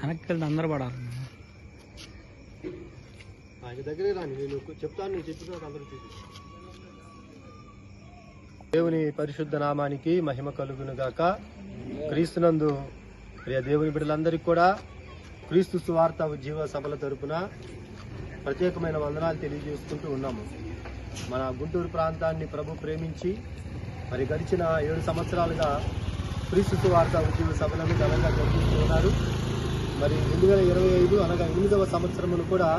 వెనక్కి వెళ్తే అందరు పడాలి దగ్గరే రాని. నేను చెప్తాను నేను చెప్పిన అందరూ చూపి దేవుని పరిశుద్ధ నామానికి మహిమ కలుగును గాక క్రీస్తునందు ప్రియ దేవుని బిడ్డలందరికీ కూడా క్రీస్తు సువార్త ఉజ్జీవ సభల తరపున ప్రత్యేకమైన వందనాలు తెలియజేసుకుంటూ ఉన్నాము. మన గుంటూరు ప్రాంతాన్ని ప్రభు ప్రేమించి మరి గడిచిన ఏడు సంవత్సరాలుగా క్రీస్తు వార్త ఉద్యోగ సభలను ఘనంగా జరిపిస్తూ ఉన్నారు. మరి రెండు వేల ఇరవై ఐదు అనగా ఎనిమిదవ సంవత్సరమును కూడా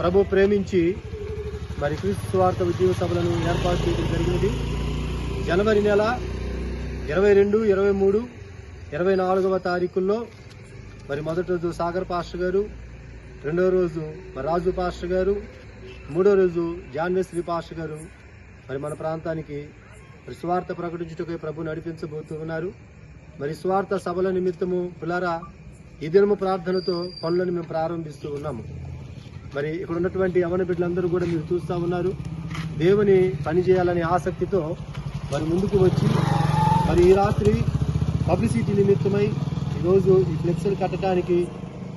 ప్రభు ప్రేమించి మరి క్రీస్తు వార్త ఉద్యోగ సభలను ఏర్పాటు చేయడం జరిగినది. జనవరి నెల ఇరవై రెండు ఇరవై మూడు ఇరవై నాలుగవ తారీఖుల్లో మరి మొదటి రోజు సాగర్ పాస్టర్ గారు రెండవ రోజు మరి రాజు పాస్టర్ గారు మూడో రోజు జాన్వేశ్వరి శ్రీపాష గారు మరి మన ప్రాంతానికి మరి స్వార్థ ప్రకటించుటకు ప్రభు నడిపించబోతూ ఉన్నారు మరి స్వార్థ సభల నిమిత్తము పిల్లరా ఈ దినము ప్రార్థనతో పనులను మేము ప్రారంభిస్తూ ఉన్నాము. మరి ఇక్కడ ఉన్నటువంటి యవన బిడ్డలందరూ కూడా మీరు చూస్తూ ఉన్నారు. దేవుని పని చేయాలనే ఆసక్తితో మరి ముందుకు వచ్చి మరి ఈ రాత్రి పబ్లిసిటీ నిమిత్తమై ఈరోజు ఈ ఫ్లెక్స్లు కట్టడానికి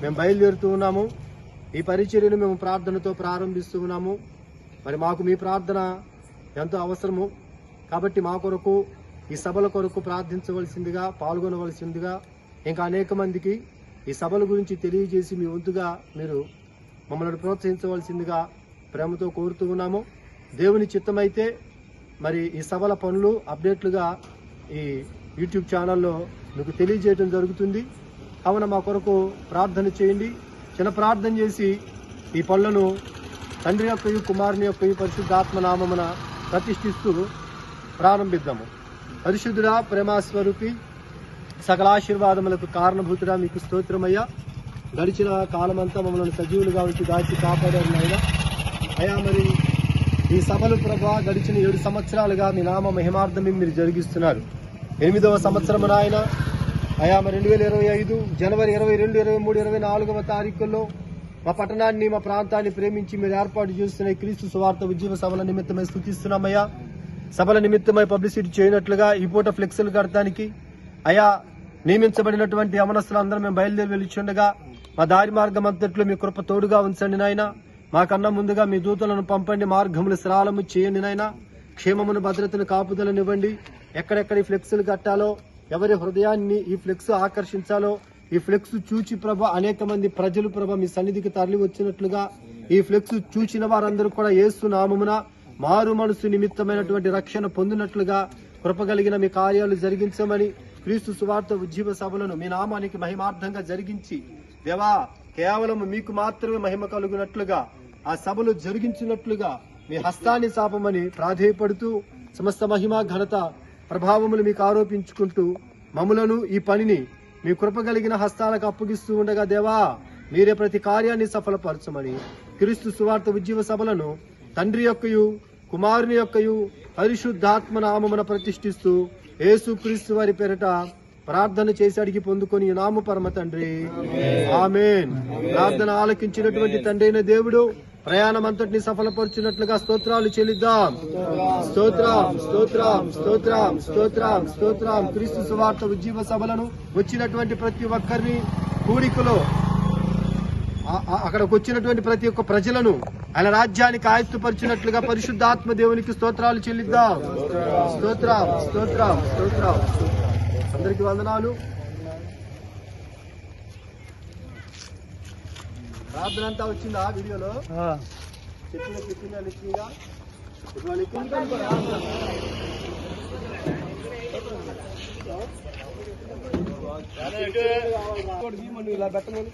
మేము బయలుదేరుతూ ఉన్నాము. ఈ పరిచర్యను మేము ప్రార్థనతో ప్రారంభిస్తూ ఉన్నాము. మరి మాకు మీ ప్రార్థన ఎంతో అవసరము. కాబట్టి మా కొరకు ఈ సభల కొరకు ప్రార్థించవలసిందిగా పాల్గొనవలసిందిగా ఇంకా అనేక మందికి ఈ సభల గురించి తెలియజేసి మీ వంతుగా మీరు మమ్మల్ని ప్రోత్సహించవలసిందిగా ప్రేమతో కోరుతూ ఉన్నాము. దేవుని చిత్తమైతే మరి ఈ సభల పనులు అప్డేట్లుగా ఈ యూట్యూబ్ ఛానల్లో మీకు తెలియజేయడం జరుగుతుంది. కావున మా కొరకు ప్రార్థన చేయండి. చిన్న ప్రార్థన చేసి ఈ పనులను తండ్రి యొక్క కుమారుని యొక్క పరిశుద్ధాత్మ నామమున ప్రతిష్ఠిస్తూ ప్రారంభిద్దాము. పరిశుద్ధుడా ప్రేమాస్వరూపి సకల ఆశీర్వాదములకు కారణభూతుడా మీకు స్తోత్రమయ్యా. గడిచిన కాలమంతా మమ్మల్ని సజీవులుగా ఉంచి దాచి కాపాడారు నాయన. అయా మరి ఈ సభలు ప్రభా గడిచిన ఏడు సంవత్సరాలుగా మీ నామ మహిమార్థమే మీరు జరిగిస్తున్నారు. ఎనిమిదవ సంవత్సరము నాయన. అయా మరి రెండు వేల ఇరవై ఐదు జనవరి ఇరవై రెండు ఇరవై మూడు ఇరవై నాలుగవ తారీఖుల్లో మా పట్టణాన్ని మా ప్రాంతాన్ని ప్రేమించి మీరు ఏర్పాటు చేస్తున్న క్రీస్తు సువార్త ఉద్యమ సభల నిమిత్తమై స్థుతిస్తున్నామయ్యా. సభల నిమిత్తమై పబ్లిసిటీ చేయనట్లుగా ఈ పూట ఫ్లెక్సులు కడటానికి అయా నియమించబడినటువంటి అమనస్తులందరూ మేము బయలుదేరి వెళ్ళిచుండగా మా దారి మార్గం అంతట్లో మీ కృప తోడుగా ఉంచండి నాయన. మాకన్నా ముందుగా మీ దూతలను పంపండి మార్గములు సరళము చేయండి నాయన. క్షేమమును భద్రతను కాపుదలనివ్వండి ఎక్కడెక్కడ ఈ ఫ్లెక్సీలు కట్టాలో ఎవరి హృదయాన్ని ఈ ఫ్లెక్స్ ఆకర్షించాలో ఈ ఫ్లెక్స్ చూచి ప్రభ అనేక మంది ప్రజలు ప్రభ మీ సన్నిధికి తరలి వచ్చినట్లుగా ఈ ఫ్లెక్స్ చూచిన వారందరూ కూడా ఏసు నామమున మారు మనసు నిమిత్తమైనటువంటి రక్షణ పొందినట్లుగా కృపగలిగిన మీ కార్యాలు జరిగించమని క్రీస్తు సువార్త ఉజ్జీవ సభలను మీ నామానికి మహిమార్థంగా జరిగించి దేవా కేవలం మీకు మాత్రమే మహిమ కలుగునట్లుగా ఆ సభలు జరిగించినట్లుగా మీ హస్తాన్ని చాపమని ప్రాధేయపడుతూ సమస్త మహిమ ఘనత ప్రభావములు మీకు ఆరోపించుకుంటూ మములను ఈ పనిని మీ కృపగలిగిన హస్తాలకు అప్పగిస్తూ ఉండగా దేవా మీరే ప్రతి కార్యాన్ని సఫలపరచమని క్రీస్తు సువార్త ఉజ్జీవ సభలను తండ్రి యొక్కయు కుమారుని యొక్కయు పరిశుద్ధాత్మ నామమున ప్రతిష్ఠిస్తూ యేసు క్రీస్తు వారి పేరట ప్రార్థన చేసి అడిగి పొందుకొని నామ పరమ తండ్రి. ఆమెన్. ప్రార్థన ఆలకించినటువంటి తండ్రి అయిన దేవుడు. ప్రయాణం అంతటిని సఫలపరుచున్నట్లుగా స్తోత్రాలు చెల్లిద్దాం. స్తోత్రం స్తోత్రం స్తోత్రం స్తోత్రం స్తోత్రం. క్రీస్తు సువార్త ఉజ్జీవ సభలను వచ్చినటువంటి ప్రతి ఒక్కరిని కూడికలో అక్కడకు వచ్చినటువంటి ప్రతి ఒక్క ప్రజలను ఆయన రాజ్యానికి ఆయుత్తుపరిచినట్లుగా పరిశుద్ధాత్మ దేవునికి స్తోత్రాలు చెల్లిద్దాం. స్తోత్రం స్తోత్రం స్తోత్రం. అందరికి వందనాలు. ప్రార్థన అంతా వచ్చిందా వీడియోలో. చెప్పిన చెప్పిన ప్రార్థన ఇలా పెట్టమని.